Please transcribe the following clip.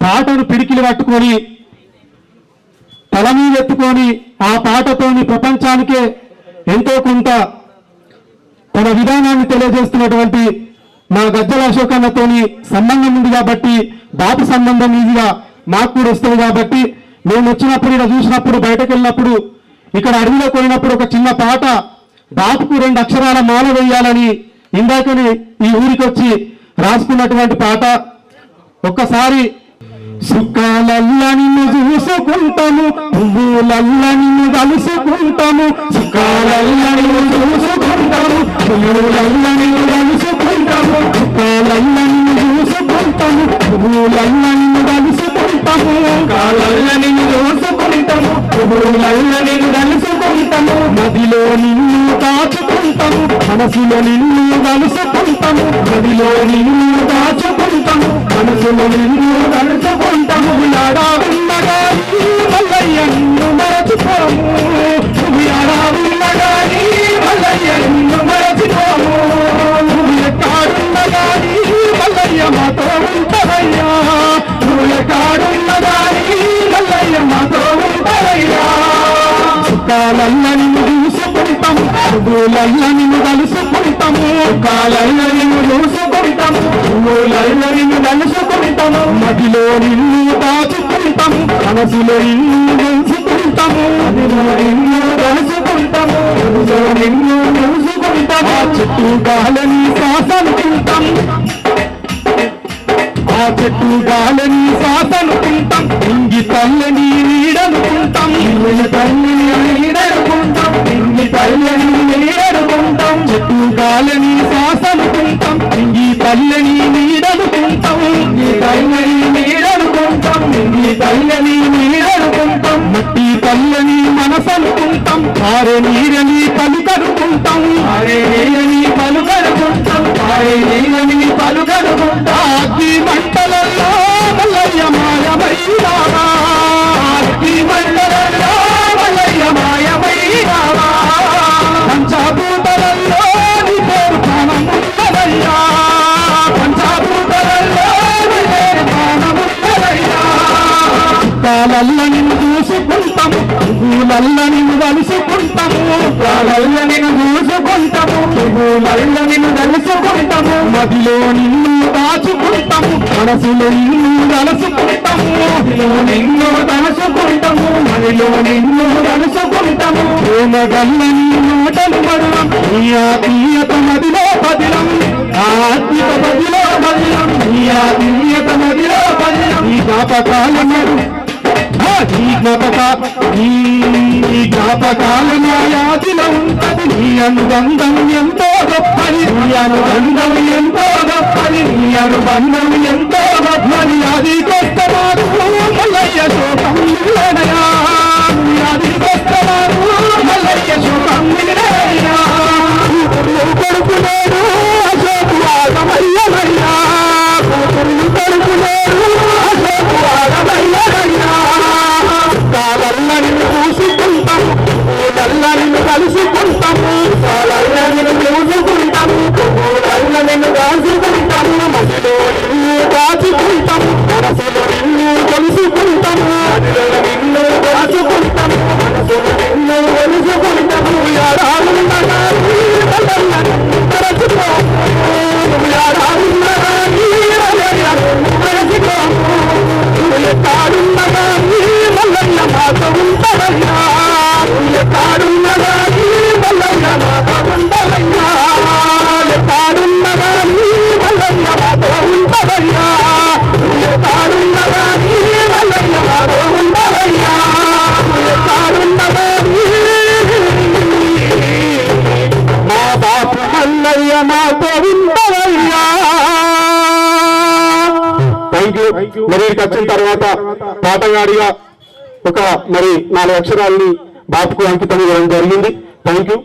పాటను పిడికిలు పట్టుకొని తల మీదెత్తుకొని ఆ పాటతోని ప్రపంచానికే ఎంతో కొంత తన విధానాన్ని తెలియజేస్తున్నటువంటి మా గజ్జల అశోక్ అన్నతోని సంబంధం ఉంది కాబట్టి బాపు సంబంధం ఈజీగా మాకు కూడా వస్తుంది కాబట్టి మేము వచ్చినప్పుడు ఇక్కడ చూసినప్పుడు బయటకు వెళ్ళినప్పుడు ఇక్కడ అడవిలో పోయినప్పుడు ఒక చిన్న పాట బాపుకు రెండు అక్షరాల మాల వేయాలని ఇందాకనే ఈ ఊరికి వచ్చి రాసుకున్నటువంటి పాట. ఒక్కసారి సుఖాలల్ల నిన్ను చూసుకుంటాము పువ్వులల్ల నిన్ను కలుసుకుంటాము సుఖాలల్ల నిన్ను చూసుకుంటాము పువ్వులల్ల నిన్ను కలుసుకుంటాము సుఖాలల్ల నిన్ను చూసుకుంటాము పువ్వులల్ల నిన్ను కలుసుకుంటాము కాలల్ల నిన్ను చూసుకుంటాము పువ్వులల్ల నిన్ను కలుసుకుంటాము నదిలో నిన్ను దాచుకుంటాము మనసులో నిన్ను కలుసుకుంటాము నదిలో నిన్ను దాచుకుంటాము మనసులో నిన్ను కలుసుకుంటాము యాడా ఉన్నగాని మల్లయ్య మరచిపోము. నువ్వు యాడా ఉన్నగాని మరచిపోము. నువ్వు ఎక్కడున్నగాని మల్లయ్య మాతో ఉంటదయ్యా. నువ్వు ఎక్కడున్నగాని మల్లయ్య మాతో ఉంటదయ్యా. సుఖాలల్ల నిన్ను చూసుకుంటాము పువ్వులల్ల నిన్ను కలుసుకుంటాము కాలల్ల నిన్ను చూసుకుంటాము పువ్వులల్ల నిన్ను కలుసుకుంటాము మదిలో నిన్ను దాచుకుంటాము మనసులో నిన్ను తెలుసుకుంటాము మదిలో నిన్ను కలుసుకుంటాము మనసులో నిన్ను తెలుసుకుంటాము ఆ చెట్టు గాలని శ్వాసను తింటాం. ఆ చెట్టు గాలని శ్వాసనుకుంటాం ఇంగి తల్లిని నీడనుకుంటాం ఇంగి తల్లిని నీడనుకుంటాం ఇంగి తల్లిని నీడను చెట్టు గాలని శ్వాసనుకుంటాం ఇంగి తల్లిని నీడనుకుంటాం. ఇంగి తల్లిని నీడనుకుంటాం. ఇంగి తల్లిని నీడనుకుంటాం. మట్టి తల్లిని మనసనుకుంటాం. ఆరే నీరని పలుకనుకుంటాం. ఆరే నీరని పలుకనుకుంటాం. ఆరే నీరని పలుకనుకుంటాం. అగ్గి మంటలలో మల్లయ్య కాలల్ల నిన్ను చూసుకుంటాము పువ్వులల్ల నిన్ను కలుసుకుంటాము కాలల్ల నిన్ను చూసుకుంటాము పువ్వులల్ల నిన్ను కలుసుకుంటాము మదిలో నిన్ను దాచుకుంటాము మనసులో నిన్ను కలుసుకుంటాము మదిలో నిన్ను తలుసుకుంటాము మదిలో నిన్ను కలుసుకుంటాము ప్రేమ గల్లని నోటలు మరువం నీ ఆత్మీయత జ్ఞాపక నీ జ్ఞాపకాల న్యాయాదిలో ఉంటది నీ అనుబంధం ఎంతో గొప్పది నీ అనుబంధం ఎంతో గొప్పది నీ అనుబంధం ఎంతో గొప్పది అది గొప్ప థ్యాంక్ యూ మరి వచ్చిన తర్వాత పాటగాడిగా ఒక మరి నాలుగు అక్షరాల్ని బాపుకు అంకితం ఇవ్వడం జరిగింది. Thank you